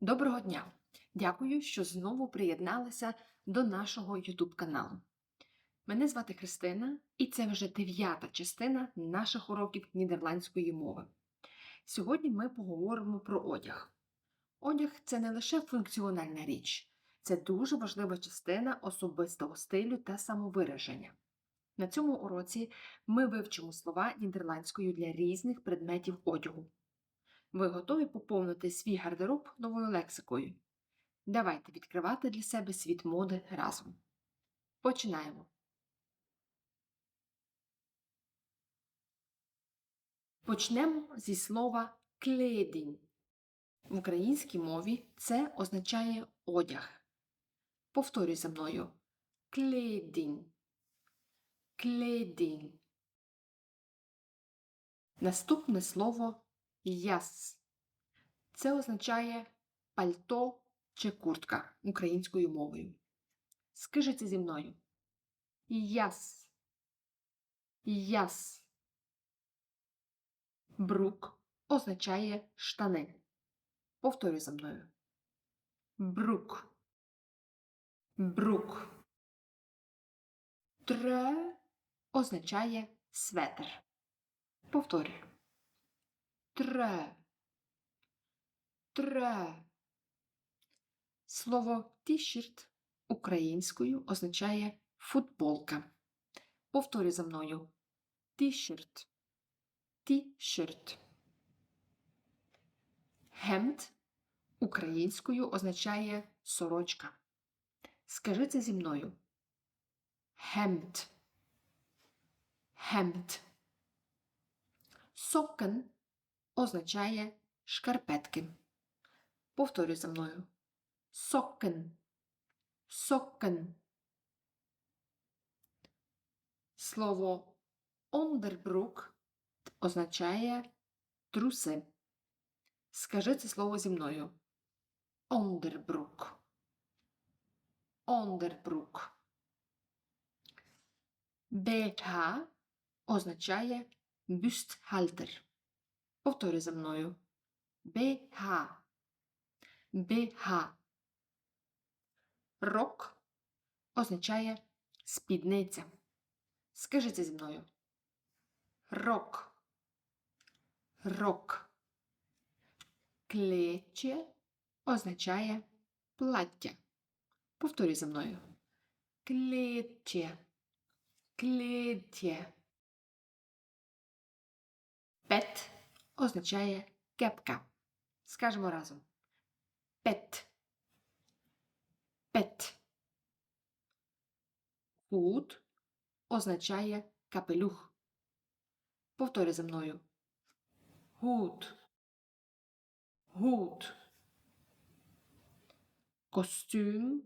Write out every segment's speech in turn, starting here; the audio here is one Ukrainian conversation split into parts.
Доброго дня! Дякую, що знову приєдналися до нашого YouTube каналу. Мене звати Христина, і це вже дев'ята частина наших уроків нідерландської мови. Сьогодні ми поговоримо про одяг. Одяг це не лише функціональна річ, це дуже важлива частина особистого стилю та самовираження. На цьому уроці ми вивчимо слова нідерландською для різних предметів одягу. Ви готові поповнити свій гардероб новою лексикою? Давайте відкривати для себе світ моди разом. Починаємо. Почнемо зі слова кледінь. В українській мові це означає одяг. Повторюй за мною. Кледінь. Кледінь. Наступне слово яс. Це означає пальто чи куртка українською мовою. Скажіть зі мною. Яс. Яс. Брук означає штани. Повторюй за мною. Брук. Брук. Тре означає светр. Повторюй. Тре. Тре. Слово тішірт українською означає футболка. Повторюй за мною. Тішірт. Ті-ширт. Хемд українською означає сорочка. Скажи це зі мною. Хемд. Хемд. Сокен означає шкарпетки. Повторюй за мною. Сокен. Сокен. Слово onderbroek означає труси. Скажи це слово зі мною. Onderbroek. Onderbroek. BH означає бюстгальтер. Повторюй за мною. BH. BH. Рок означає спідниця. Скажи це зі мною. Рок. Рок. Клече означає плаття. Повторюй за мною. Клече. Клече. Пет означає кепка. Скажемо разом. Пет. Пет. Худ означає капелюх. Повторюй за мною. Гуд. Гуд. Костюм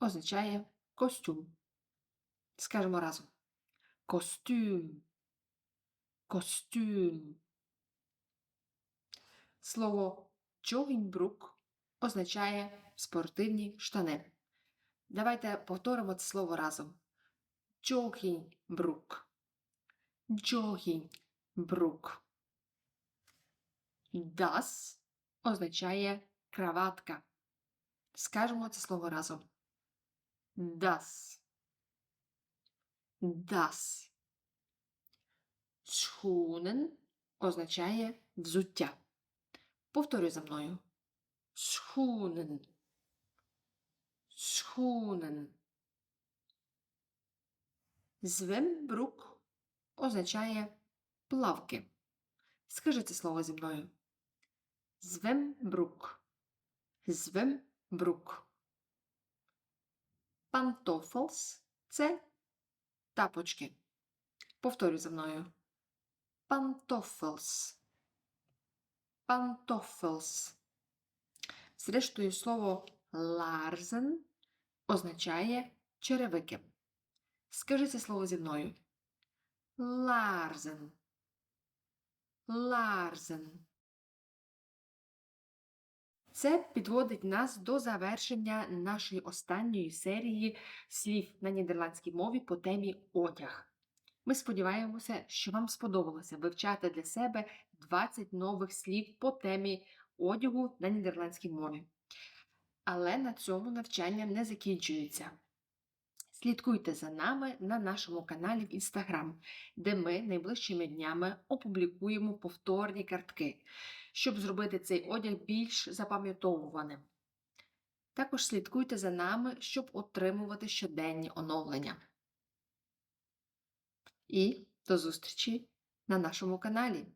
означає костюм. Скажемо разом. Костюм. Костюм. Слово джогінбрук означає спортивні штани. Давайте повторимо це слово разом. Джогінбрук. Джогінбрук. Das означає краватка. Скажемо це слово разом. Das. Das. Schoenen означає взуття. Повторюй за мною. Schoenen. Schoenen. Zwembroek означає плавки. Скажи це слово зі мною. Звембрук. Звембрук. Пантофлс це тапочки. Повторюй за мною. Пантофлс. Пантофлс. Зрештою, слово ларзен означає черевики. Скажи це слово зі мною. Ларзен. Ларзен. Це підводить нас до завершення нашої останньої серії слів на нідерландській мові по темі одяг. Ми сподіваємося, що вам сподобалося вивчати для себе 20 нових слів по темі одягу на нідерландській мові. Але на цьому навчання не закінчується. Слідкуйте за нами на нашому каналі в Instagram, де ми найближчими днями опублікуємо повторні картки, щоб зробити цей одяг більш запам'ятовуваним. Також слідкуйте за нами, щоб отримувати щоденні оновлення. І до зустрічі на нашому каналі.